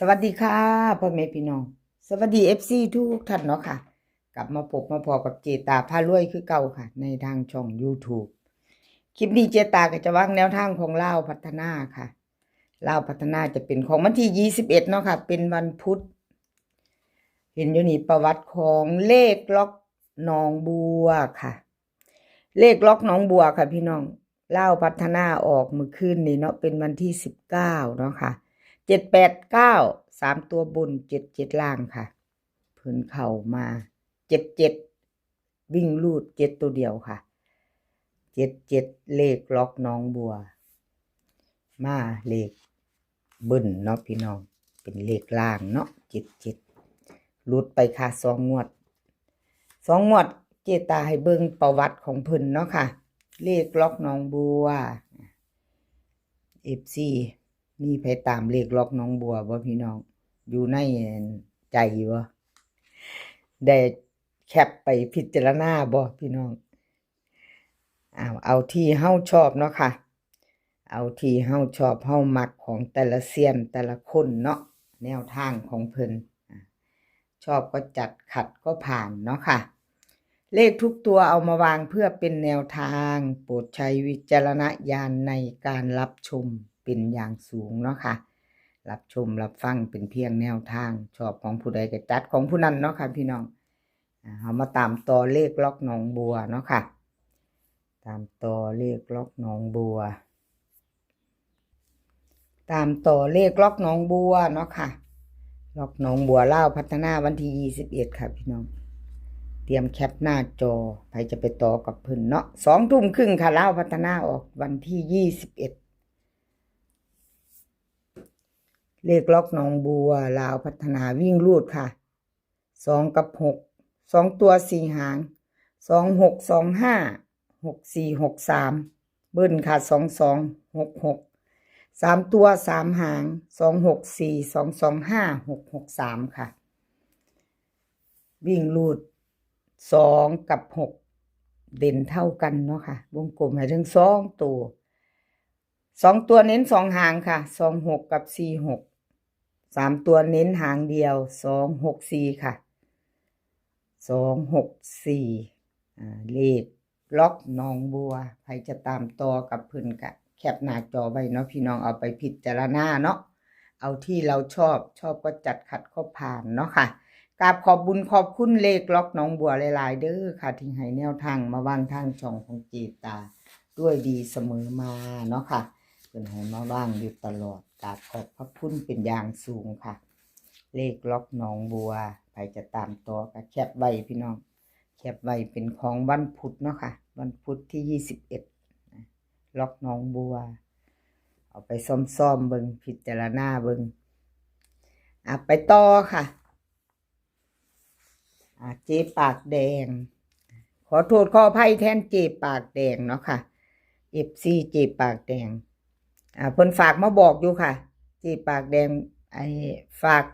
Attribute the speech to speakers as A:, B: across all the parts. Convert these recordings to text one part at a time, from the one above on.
A: สวัสดีค่ะพ่อแม่พี่น้อง สวัสดีเอฟซีทุกท่านเนาะค่ะ กลับมาพบมาพอกับเจตาพารวยคือเก่าค่ะ ในทางช่อง YouTube คลิปนี้เจตาก็จะวางแนวทางของเลาพัฒนาค่ะเลาพัฒนาจะเป็นของวันที่21เอ็ดเนาะค่ะ เป็นวันพุธ เห็นอยู่นี่ประวัติของเลขล็อกหนองบัวค่ะ เลขล็อกหนองบัวค่ะพี่น้องเล่าพัฒนาออกเมื่อคืนนี้เนาะเป็นวันที่สิบเก้าเนาะค่ะ เจ็ดแปดเก้าสามตัวบนเจ็ดเจ็ดล่างค่ะเพื้นเข่ามาเจ็ดเจ็ดวิ่งลูดเจ็ดตัวเดียวค่ะเจ็ดเจ็ดเลขล็อกน้องบัว มาเลขบิ้ลเนาะพี่น้อง เป็นเลขล่างเนาะเจ็ดเจ็ดลุดไปค่ะสองงวดสองงวดเจตาให้เบิ่งประวัติของเพิ่นเนาะค่ะ เลขล็อกน้องบัวเอฟซี มีไปตามเลขล็อกน้องบัวบ่พี่น้อง อยู่ในใจบ่ได้แคปไปพิจารณาบ่พี่น้องเอาเอาที่เฮาชอบเนาะค่ะ เอาที่เฮาชอบเฮามักของแต่ละเซียนแต่ละคนเนาะแนวทางของเพิ่นอะชอบก็จัดขัดก็ผ่านเนาะค่ะ เลขทุกตัวเอามาวางเพื่อเป็นแนวทาง โปรดใช้วิจารณญาณในการรับชม เป็นอย่างสูงเนาะค่ะ รับชมรับฟังเป็นเพียงแนวทาง ชอบของผู้ใดก็จัดของผู้นั้นเนาะค่ะพี่น้องเอามาตามต่อเลขล็อกหนองบัวเนาะค่ะ ตามต่อเลขล็อกหนองบัว ตามต่อเลขล็อกหนองบัวเนาะค่ะล็อกหนองบัวเล่าพัฒนาวันที่ยี่สิบเอ็ดค่ะพี่น้องเตรียมแคปหน้าจอใครจะไปต่อกับเพิ่นเนาะสองทุ่มครึ่งค่ะเล่าพัฒนาออกวันที่ยี่สิบเอ็ด เลขล็อกหนองบัวลาวพัฒนาวิ่งรูดค่ะสองกับหกสองตัวสี่หางสองหกสองห้าหกสี่หกสามเบิ้ลค่ะสองสองหกหกสามตัวสามหางสองหกสี่สองสองห้าหกหกสามค่ะ วิ่งรูดสองกับหกเด่นเท่ากันเนาะค่ะ วงกลมให้ถึงสองตัว สองตัวเน้นสองหางค่ะสองหกกับสี่หกสามตัวเน้นหางเดียวสองหกสี่ค่ะสองหกสี่เลขล็อกนองบัวใครจะตามต่อกับพิ่นกะแคปหน้าจอไว้เนาะพี่น้องเอาไปพิจารณาเนาะเอาที่เราชอบชอบก็จัดขัดก็ผ่านเนาะค่ะกราบขอบบุญขอบคุณเลขล็อกน้องบัวหลาย ๆ เด้อค่ะที่ให้แนวทางมาวางทางช่องของจีตา ด้วยดีเสมอมาเนาะค่ะ เป็นให้มาว่างอยู่ตลอดกราบขอบพระคุณเป็นอย่างสูงค่ะ เลขล็อกหน้องบัวใครจะตามต่อก็แคปไว้พี่น้อง แคปไว้เป็นของวันพุธเนาะค่ะ วันพุธที่ยี่สิบเอ็ดล็อกหน้องบัว เอาไปซ่อมๆเบิงพิจารณาเบิงอะไปต่อค่ะอ่าเจปากแดง ขอโทษขออภัยแทนเจปากแดงเนาะค่ะเอฟซีเจปากแดง อ่าเพิ่นฝากมาบอกอยู่ค่ะเจปากแดงไอ้ฝาก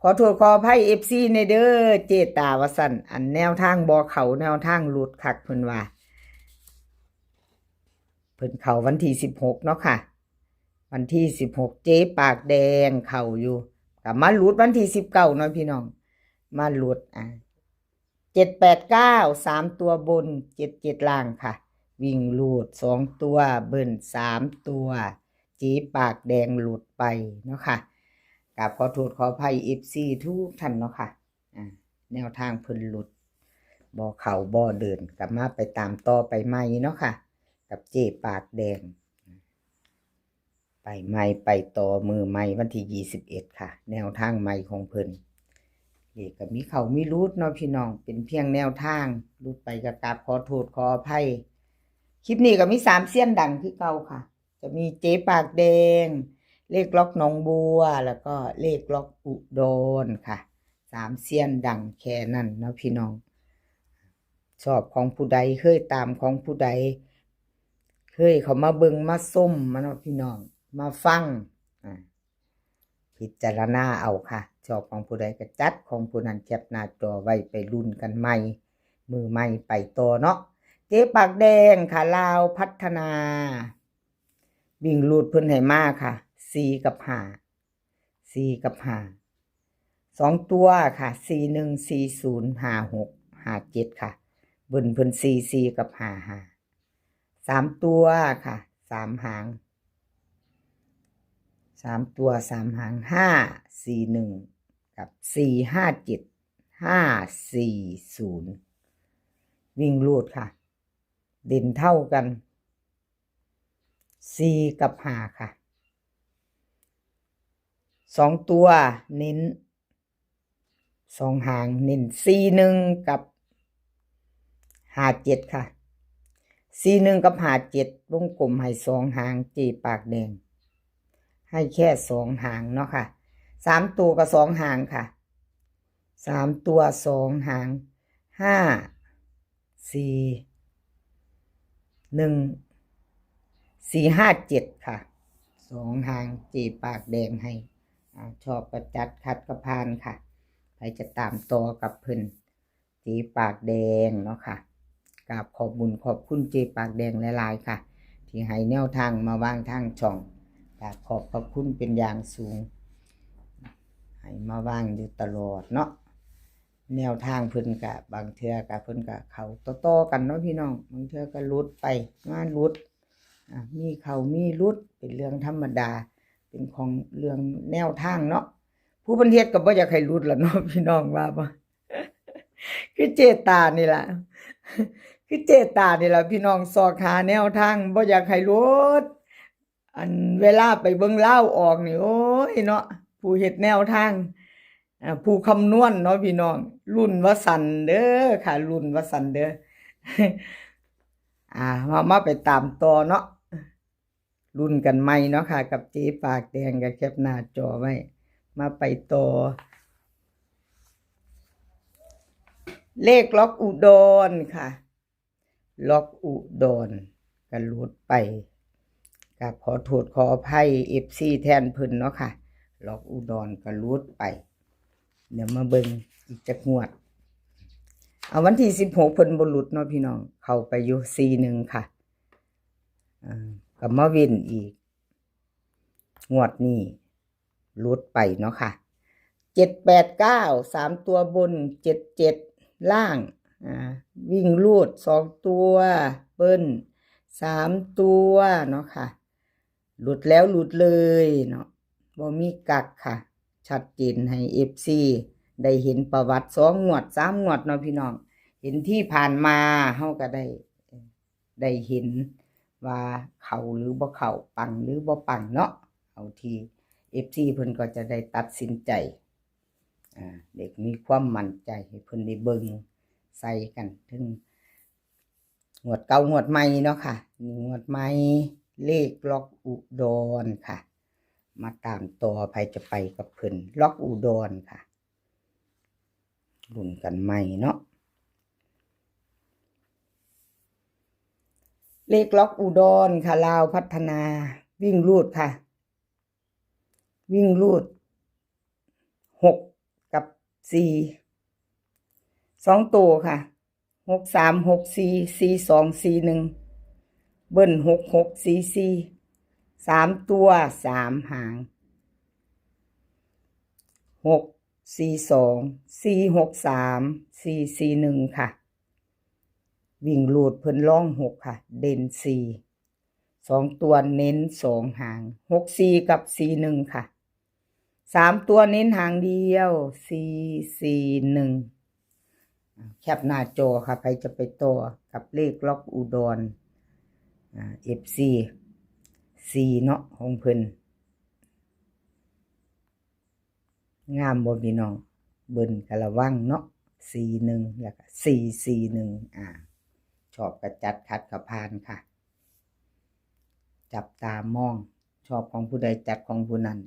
A: ขอโทษขออภัยเอฟซีในเด้อเจตาวสันอันแนวทางบอเขาแนวทางหลุดคักเพิ่นว่าเพิ่นเขาวันที่สิบหกเนาะค่ะ วันที่สิบหกเจ๊ปากแดงเข่าอยู่กับมาหลุดวันที่สิบเก้าเนาะพี่น้อง มาหลุดอะเจ็ดแปดเก้าสามตัวบนเจ็ดเจ็ดล่างค่ะ วิ่งหลุดสองตัวเบิ่นสามตัว จ๊ปากแดงหลุดไปเนาะค่ะกับขอโทษขออภัยเอฟซีทุกท่านเนาะค่ะอ่าแนวทางเพิ่นหลุดบ่อเข่าบ่อเดินกลับมาไปตามต่อไปใหม่เนาะค่ะ กับเจปากแดง ไปใหม่ไปต่อมือใหม่วันที่ยี่สิบเอ็ดค่ะ แนวทางใหม่ของเพิ่นเด็กกับมีเขามีรูดเนาะพี่น้องเป็นเพียงแนวทางรูดไปกับกาบขอโทษขออภัยคลิปนี้ก็มีสามเสี้ยนดังคือเก่าค่ะ จะมีเจ๊ปากแดง เลขล็อกหนองบัว แล้วก็เลขล็อกอุดรค่ะสามเสียนดังแค่นั้นเนาะพี่น้อง ชอบของผู้ใดเคยตามของผู้ใดเคยเขามาเบิงมาส้มมาเนาะพี่น้อง มาฟังอ่าพิจารณาเอาค่ะ ชอบของผู้ใดก็จัดของผู้นั้นแคปหน้าจอไว้ไปรุ่นกันใหม่ มือใหม่ไปต่อเนาะเจ๊ปากแดงค่ะลาวพัฒนา วิ่งลูดเพิ่นให้มากค่ะสี่กับหาสี่กับห้าสองตัวค่ะสี่หนึ่งสี่ศูนย์ห้าหกห้าเจ็ดค่ะบินเพิ่นสี่สี่กับห้าห้าสามตัวค่ะสามหางสามตัวสามหางห้าสี่หนึ่งกับสี่ห้าเจ็ดห้าสี่ศูนย์วิ่งรูดค่ะ เด่นเท่ากัน สี่กับห้าค่ะสองตัวเน้นสองหางเน้นสี่หนึ่งกับหาเจ็ดค่ะสี่หนึ่งกับหาเจ็ดวงกลมให้สองหางจีปากแดงให้แค่สองหางเนาะค่ะสามตัวกับสองหางค่ะสามตัวสองหางห้าสี่หนึ่ง สี่ห้าเจ็ดค่ะ สองหางจีปากแดงให้อชอบประจัดคัดกระพานค่ะใครจะตามต่อกับเพิ่นจีปากแดงเนาะค่ะกราบขอบบุญขอบคุณจีปากแดงหลายๆค่ะ ที่ให้แนวทางมาวางทางช่องกราบขอบพระคุณเป็นอย่างสูง ให้มาวางอยู่ตลอดเนาะแนวทางเพิ่นกะบางเทือกะเพิ่นกะเขาโตๆกันเนาะพี่น้องบางเทือก็ลุดไปงานลุด มีเขามีรุดเป็นเรื่องธรรมดา เป็นของเรื่องแนวทางเนาะผู้บันเทศก็บ่อยากให้รุดละเนาะพี่น้องว่าบ่คือเจตานี่ล่ะคือเจตานี่ล่ะพี่น้องสอกหาแนวทางบ่อยากให้รุดอันเวลาไปเบิ่งเล่าออกนี่โอ้ยเนาะผู้เฮ็ดแนวทางผู้คำนวณเนาะพี่น้องรุ่นวสันเด้อค่ะ รุ่นวสันเด้อ อ่ามามาไปตามต่อเนาะรุ่นกันใหม่เนาะค่ะ กับเจ๊ปากแดงกับแคปหน้าจอไว้มาไปต่อ เลขล็อกอุดรค่ะ ล็อกอุดรกันรูดไปกับขอโทษขออภัยเอฟซีแทนพิ่นเนาะค่ะ ล็อกอุดรกันรูดไป เดี๋ยวมาเบิ่งอีกจักงวด เอาวันที่สิบหกเพิ่นบหลุดเนาะพี่น้อง เข้าไปอยู่ซีหนึ่งค่ะกับมาวินอีก งวดนี้ลุดไปเนาะค่ะเจ็ดแปดเก้าสามตัวบนเจ็ดเจ็ดล่างวิ่งลูดสองตัวเปิ้นสามตัวเนาะค่ะ หลุดแล้วหลุดเลยเนาะบ่มีกักค่ะ ชัดเจนให้เอฟซี ได้เห็นประวัติสองงวดสามงวดเนาะพี่น้อง เห็นที่ผ่านมาเฮาก็ได้ได้เห็นว่าเขาหรือบ่เขาปังหรือบ่ปังเนาะเอาทีเอฟซีเพิ่นก็จะได้ตัดสินใจเด็กมีความมั่นใจให้เพิ่นได้เบิ่งใส่กันถึงงวดเก่างวดใหม่เนาะค่ะนี่งวดใหม่เลขล็อกอุดรค่ะ มาตามต่อไปจะไปกับเพิ่นล็อกอุดรค่ะ รุ่นกันใหม่เนาะเลขล็อกอุดรค่ะลาวพัฒนา วิ่งรูดค่ะ วิ่งรูดหกกับสี่สองตัวค่ะหกสามหกสี่สี่สองสี่หนึ่งเบิ้ลหกหกสี่สี่สามตัวสามหางหก สี่สองสี่หกสามสี่สี่หนึ่งค่ะ วิ่งหลูดเพิ่นล่องหกค่ะ เด่นสี่สองตัวเน้นสองหางหกสี่กับสี่หนึ่งค่ะสามตัวเน้นหางเดียวสี่สี่หนึ่งแคปหน้าจอค่ะใครจะไปต่อกับเลขล็อกอุดรเอฟซีสี่เนาะของเพิ่น งามบ่พี่น้องเบิ่นกะละวังเนาะสี่หนึ่งแล้วก็สี่สี่หนึ่งอ่า ชอบกระจัดคัดกระพานค่ะ จับตามอง ชอบของผู้ใดจัดของผู้นั้น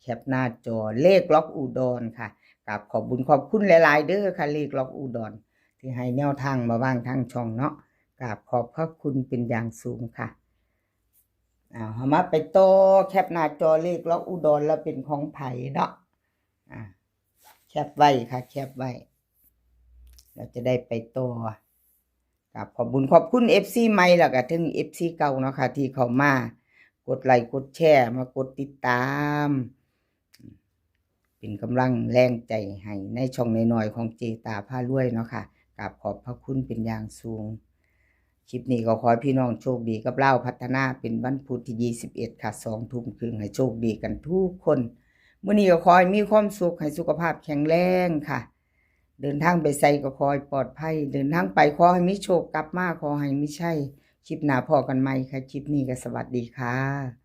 A: แคปหน้าจอเลขล็อกอุดรค่ะกับขอบบุญขอบคุณหลาย ๆ เด้อค่ะเลขล็อกอุดร ที่ให้แนวทางมาว่างทางช่องเนาะกราบขอบพระคุณเป็นอย่างสูงค่ะอ่าเอามาไปโตแคปหน้าจอเลขล็อกอุดรแล้วเป็นของไผ่เนาะ อ่าแคปไว้ค่ะ แคปไว้ เราจะได้ไปโตอกับขอบคุญขอบคุณ FC ใหม่แล้วก็ถึง FC เก่าเนาะค่ะ ที่เขามากดไลค์กดแชร์มากดติดตาม เป็นกำลังแรงใจให้ในช่องน้อยๆของเจตาพารวยเนาะค่ะกราบขอบพระคุณเป็นอย่างสูงคลิปนี้ก็ขอให้พี่น้องโชคดีกับเล่าพัฒนาเป็นวันพุธที่ 21 ค่ะ2ทุ่มครึ่งให้โชคดีกันทุกคน มื่อนี้ก็คอยมีความสุขให้สุขภาพแข็งแรงค่ะ เดินทางไปใส่ก็คอยปลอดภัย เดินทางไปขอให้มีโชคกลับมาขอให้มิใช่คลิปหน้าพอกันไหมค่ะคลิปนี้ก็สวัสดีค่ะ